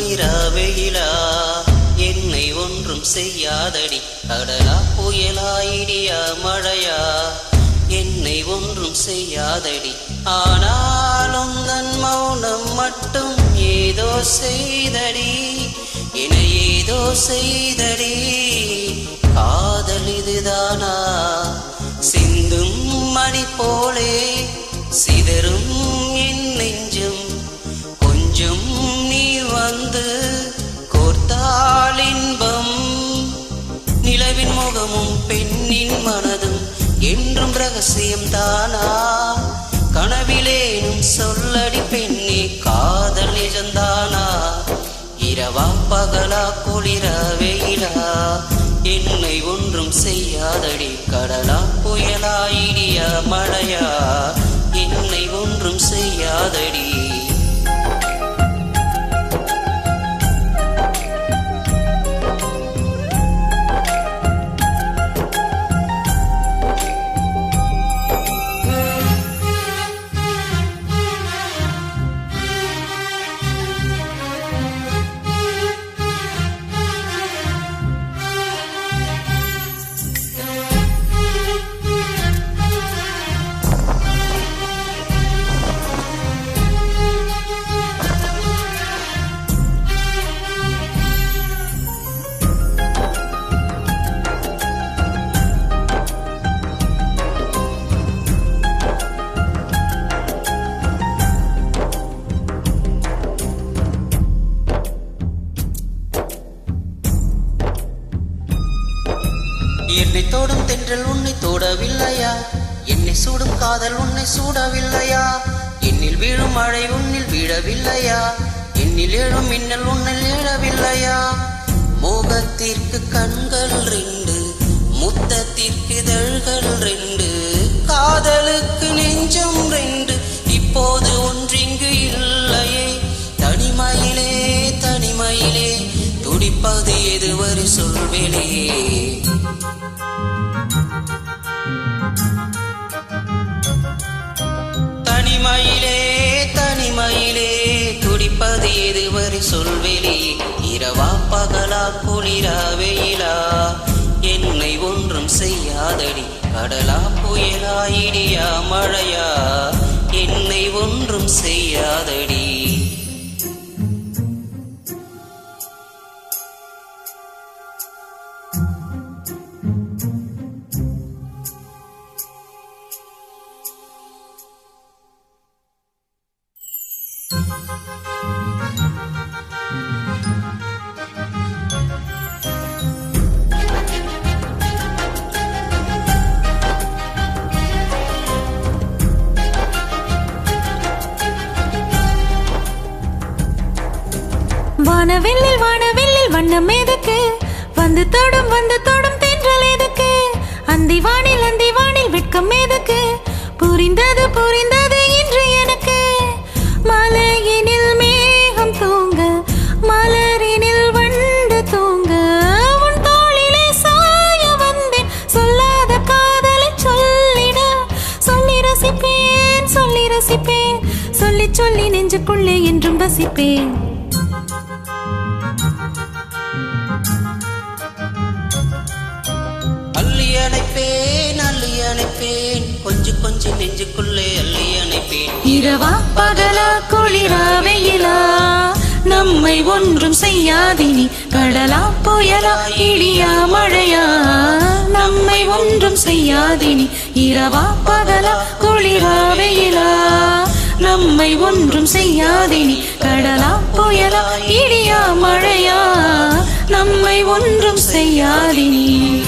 குளிரா வெயிலா என்னை ஒன்றும் செய்யாதடி. கடலா புயலா இடியா மழையா? என்னை ஒன்றும் செய்யாதடி. ஆனாலும் தன் மௌனம் மட்டும் ஏதோ செய்தடி. என ஏதோ செய்தடி. காதல் இதுதானா? சிந்தும் மணி போலே சிதறும் என் நெஞ்சம். கொஞ்சம் மனமும் பெண்ணின் மனதும் என்றும் ரகசியம் தானா? கனவிலேனும் சொல்லடி பெண்ணே காதல் நிஜந்தானா? இரவா பகலா குளிரா வெயிலா? என்னை ஒன்றும் செய்யாதடி கடலா புயலா இடியா மழையா? என்னை ஒன்றும் செய்யாதடி என்னை தோடும் தென்றல் உன்னை தோடவில்லையா? என்னை சூடும் காதல் உன்னை சூடவில்லையா? என்னில் வீழும் மழை உன்னில் வீழவில்லையா? என்னில் எழும் மின்னல் உன்னில் ஏழவில்லையா மோகத்திற்கு கண்கள் ரெண்டு முத்தத்திற்கு இதழ்கள் ரெண்டு காதலுக்கு நெஞ்சு எதுவரை சொல்வெளி இரவா பகலா குளிரா வெயிலா. என்னை ஒன்றும் செய்யாதடி. கடலா புயலா இடியா மழையா. என்னை ஒன்றும் செய்யாதடி. வானவில்லில் வானவில்லில் வண்ணம் எதுக்கு? வந்து தொடும் வந்து தொடும் தென்றல் எதுக்கு? அந்தி வானில் அந்தி வானில் வெட்கம் எதுக்கு? புரிந்தது புரிந்தது இன்று எனக்கு. மலையினில் மேகம் தூங்க மலரினில் வண்டு தூங்க. உன் தோளிலே சாய வந்தேன். சொல்லாத காதலை சொல்லிட சொல்லி ரசிப்பேன் சொல்லி ரசிப்பேன். சொல்லி சொல்லி நெஞ்சுக்குள்ளே என்றும் வசிப்பேன் அணைப்பேன். கொஞ்சம் கொஞ்சம் நெஞ்சுக்குள்ளே அள்ளி அணைப்பேன். இரவா பகலா குளிரா வெயிலா? நம்மை ஒன்றும் செய்யாதினி. கடலா புயலா? இடியா மழையா? நம்மை ஒன்றும் செய்யாதினி. இரவா பகலா குளிரா வெயிலா? நம்மை ஒன்றும் செய்யாதினி. கடலா புயலா? இடியா மழையா? நம்மை ஒன்றும் செய்யாதினி.